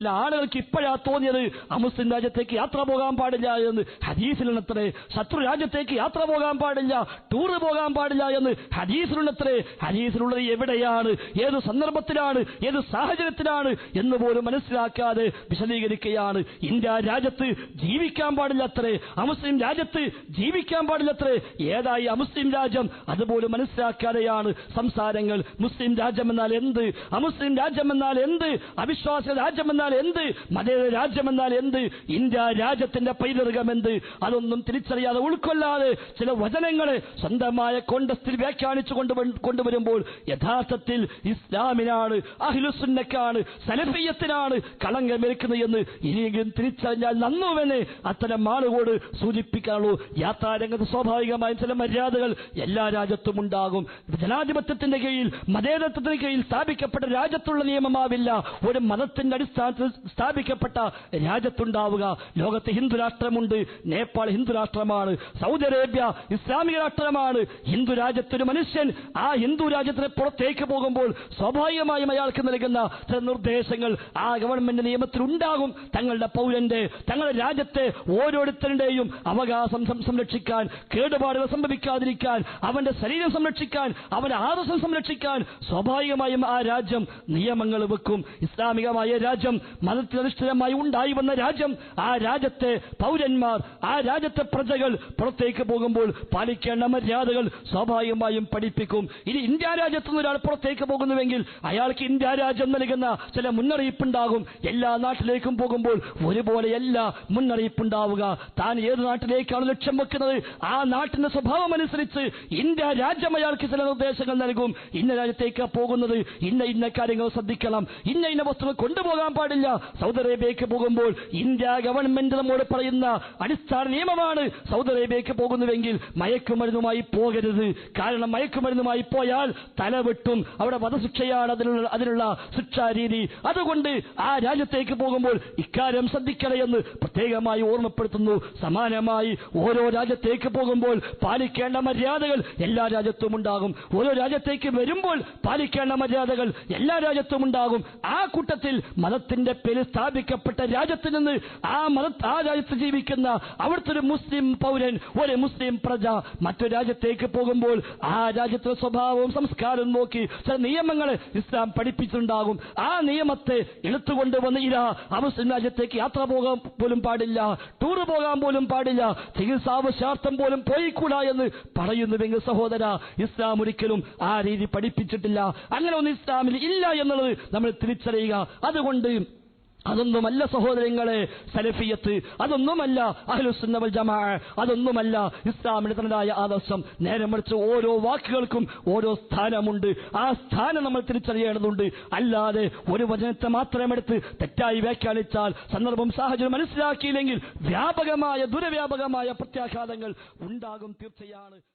അല്ല ആളുകൾക്ക് ഇപ്പോഴാ തോന്നിയത് അമുസ്ലിം രാജ്യത്തേക്ക് യാത്ര പോകാൻ പാടില്ല എന്ന്. ഹദീസിലുണ്ടത്രേ ശത്രു രാജ്യത്തേക്ക് യാത്ര പോകാൻ പാടില്ല ടൂർ പോകാൻ പാടില്ല എന്ന് ഹദീസിലുണ്ടത്രേ ഹദീസിലുള്ളത് എവിടെയാണ് ഏത് സന്ദർഭത്തിലാണ് ഏത് സാഹചര്യത്തിലാണ് എന്ന് പോലും മനസ്സിലാക്കാതെ വിശദീകരിക്കുകയാണ്. ഇന്ത്യ രാജ്യത്ത് ജീവിക്കാൻ പാടില്ലത്രേ അമുസ്ലിം രാജ്യത്ത് ജീവിക്കാൻ പാടില്ലത്രേ ഏതായി അമുസ്ലിം രാജ്യം അതുപോലും മനസ്സിലാക്കാതെയാണ് സംസാരങ്ങൾ. മുസ്ലിം രാജ്യം എന്നാൽ എന്ത്? അമുസ്ലിം രാജ്യം എന്നാൽ എന്ത്? അവിശ്വാസ രാജ്യം എന്നാൽ എന്ത്? മതേതര രാജ്യം എന്നാൽ എന്ത്? ഇന്ത്യ രാജ്യത്തിന്റെ പൈതൃകം എന്ത്? അതൊന്നും തിരിച്ചറിയാതെ ഉൾക്കൊള്ളാതെ ചില വചനങ്ങളെ സ്വന്തമായ കോണ്ടസ്റ്റിൽ വ്യാഖ്യാനിച്ചു കൊണ്ടുവ- കൊണ്ടുവരുമ്പോൾ യഥാർത്ഥത്തിൽ ഇസ്ലാമിനാണ് അഹിലുസുന്നക്കാണ് സലഫിയത്തിനാണ് കളങ്കമേൽക്കുന്നത് എന്ന് ഇനിയെങ്കിലും തിരിച്ചറിഞ്ഞാൽ നന്നുവെന്ന് അത്തരം ആളുകളോട് സൂചിപ്പിക്കാനുള്ളൂ. യാത്രാരംഗത്ത് സ്വാഭാവികമായും ചില മര്യാദകൾ എല്ലാ രാജ്യത്തും ഉണ്ടാകും. ജനാധിപത്യത്തിന്റെ കീഴിൽ മതേതത്വത്തിന് കീഴിൽ സ്ഥാപിക്കപ്പെട്ട രാജ്യത്തുള്ള നിയമമാവില്ല. ഒരു മതത്തിന്റെ അടിസ്ഥാനത്തിൽ സ്ഥാപിക്കപ്പെട്ട രാജ്യത്തുണ്ടാവുക. ലോകത്ത് ഹിന്ദു രാഷ്ട്രമുണ്ട്. നേപ്പാൾ ഹിന്ദു രാഷ്ട്രമാണ്. സൗദി അറേബ്യ ഇസ്ലാമിക രാഷ്ട്രമാണ്. ഹിന്ദു രാജ്യത്തൊരു മനുഷ്യൻ ആ ഹിന്ദു രാജ്യത്തിന് പുറത്തേക്ക് പോകുമ്പോൾ സ്വാഭാവികമായും അയാൾക്ക് നൽകുന്ന ചില നിർദ്ദേശങ്ങൾ ആ ഗവൺമെന്റ് നിയമത്തിൽ ഉണ്ടാകും. തങ്ങളുടെ പൗരന്റെ തങ്ങളുടെ രാജ്യത്തെ ഓരോരുത്തരുടെയും അവകാശം സംരക്ഷിക്കാൻ കേടുപാടുകൾ സംഭവിക്കാതിരിക്കാൻ അവന്റെ ശരീരം സംരക്ഷിക്കാൻ അവന്റെ ആദർശം സംരക്ഷിക്കാൻ സ്വാഭാവികമായും ആ രാജ്യം നിയമങ്ങൾ വെക്കും. ഇസ്ലാമികമായ രാജ്യം മതത്തിനധിഷ്ഠിതമായി ഉണ്ടായി വന്ന രാജ്യം ആ രാജ്യത്തെ പൗരന്മാർ ആ രാജ്യത്തെ പ്രജകൾ പുറത്തേക്ക് പോകുമ്പോൾ പാലിക്കേണ്ട മര്യാദകൾ സ്വാഭാവികമായും പഠിപ്പിക്കും. ഇനി ഇന്ത്യ രാജ്യത്തു നിന്ന് ഒരാൾ പുറത്തേക്ക് പോകുന്നുവെങ്കിൽ അയാൾക്ക് ഇന്ത്യ രാജ്യം നൽകുന്ന ചില മുന്നറിയിപ്പുണ്ടാകും. എല്ലാ നാട്ടിലേക്കും പോകുമ്പോൾ ഒരുപോലെയല്ല മുന്നറിയിപ്പുണ്ടാവുക. താൻ ഏത് നാട്ടിലേക്കാണ് ലക്ഷ്യം വെക്കുന്നത്? ആ നാട്ടിന്റെ സ്വഭാവം അനുസരിച്ച് ഇന്ത്യ രാജ്യം അയാൾക്ക് ചില നിർദ്ദേശങ്ങൾ നൽകും. ഇന്ന രാജ്യത്തേക്ക് പോകുന്നത്? ഇന്ന ഇന്ന കാര്യങ്ങൾ ശ്രദ്ധിക്കണം. ഇന്ന ഇന്ന വസ്തുക്കൾ കൊണ്ടുപോകാൻ പാടില്ല. സൗദി അറേബ്യക്ക് പോകുമ്പോൾ ഇന്ത്യ ഗവൺമെന്റ് നമ്മോട് പറയുന്ന അടിസ്ഥാന നിയമമാണ് സൗദി അറേബ്യക്ക് പോകുന്നുവെങ്കിൽ മയക്കുമരുന്നുമായി പോകരുത്. കാരണം മയക്കുമരുന്നുമായി പോയാൽ തല വെട്ടും. അവിടെ വധശിക്ഷയാണ് അതിനുള്ള അതിനുള്ള ശിക്ഷാരീതി അതുകൊണ്ട് ആ രാജ്യത്തേക്ക് പോകുമ്പോൾ ഇക്കാര്യം ശ്രദ്ധിക്കണമെന്ന് പ്രത്യേകമായി ഓർമ്മപ്പെടുത്തുന്നു. സമാനമായി ഓരോ രാജ്യത്തേക്ക് പോകുമ്പോൾ പാലിക്കേണ്ട മര്യാദകൾ എല്ലാ രാജ്യത്തും ഉണ്ടാകും. ഓരോ രാജ്യത്തേക്ക് വരുമ്പോൾ പാലിക്കേണ്ട മര്യാദകൾ എല്ലാ രാജ്യത്തും ഉണ്ടാകും. ആ കൂട്ടത്തിൽ മതത്തിന്റെ പേരിൽ സ്ഥാപിക്കപ്പെട്ട രാജ്യത്ത് നിന്ന് ആ മത ആ രാജ്യത്ത് ജീവിക്കുന്ന അവിടുത്തെ ഒരു മുസ്ലിം പൗരൻ ഒരു മുസ്ലിം പ്രജ മറ്റൊരു രാജ്യത്തേക്ക് പോകുമ്പോൾ ആ രാജ്യത്തെ സ്വഭാവവും സംസ്കാരവും നോക്കി ചില നിയമങ്ങൾ ഇസ്ലാം പഠിപ്പിച്ചിട്ടുണ്ടാകും. ആ നിയമത്തെ എടുത്തുകൊണ്ടുവന്ന് ഇരാ ആ മുസ്ലിം രാജ്യത്തേക്ക് യാത്ര പോകാൻ പോലും പാടില്ല ടൂർ പോകാൻ പോലും പാടില്ല ചികിത്സാവശ്യാർത്ഥം പോലും പോയിക്കൂടാ എന്ന് പറയുന്നുവെങ്കിൽ സഹോദര ഇസ്ലാം ഒരിക്കലും ആ രീതി പഠിപ്പിച്ചിട്ടില്ല. അങ്ങനെ ഒന്ന് ഇസ്ലാമിൽ ഇല്ല എന്നുള്ളത് നമ്മൾ തിരിച്ചറിയുക. അതുകൊണ്ട് അതൊന്നുമല്ല സഹോദരങ്ങളെ സലഫിയത്ത്. അതൊന്നുമല്ല അഹ്ലുസുന്നവൽ ജമാ. അതൊന്നുമല്ല ഇസ്ലാമിന് തനതായ ആദർശം. നേരെ മറിച്ച് ഓരോ വാക്കുകൾക്കും ഓരോ സ്ഥാനമുണ്ട്. ആ സ്ഥാനം നമ്മൾ തിരിച്ചറിയേണ്ടതുണ്ട്. അല്ലാതെ ഒരു വചനത്തെ മാത്രം എടുത്ത് തെറ്റായി വ്യാഖ്യാനിച്ചാൽ സന്ദർഭം സാഹചര്യം മനസ്സിലാക്കിയില്ലെങ്കിൽ വ്യാപകമായ ദുരവ്യാപകമായ പ്രത്യാഘാതങ്ങൾ ഉണ്ടാകും തീർച്ചയാണ്.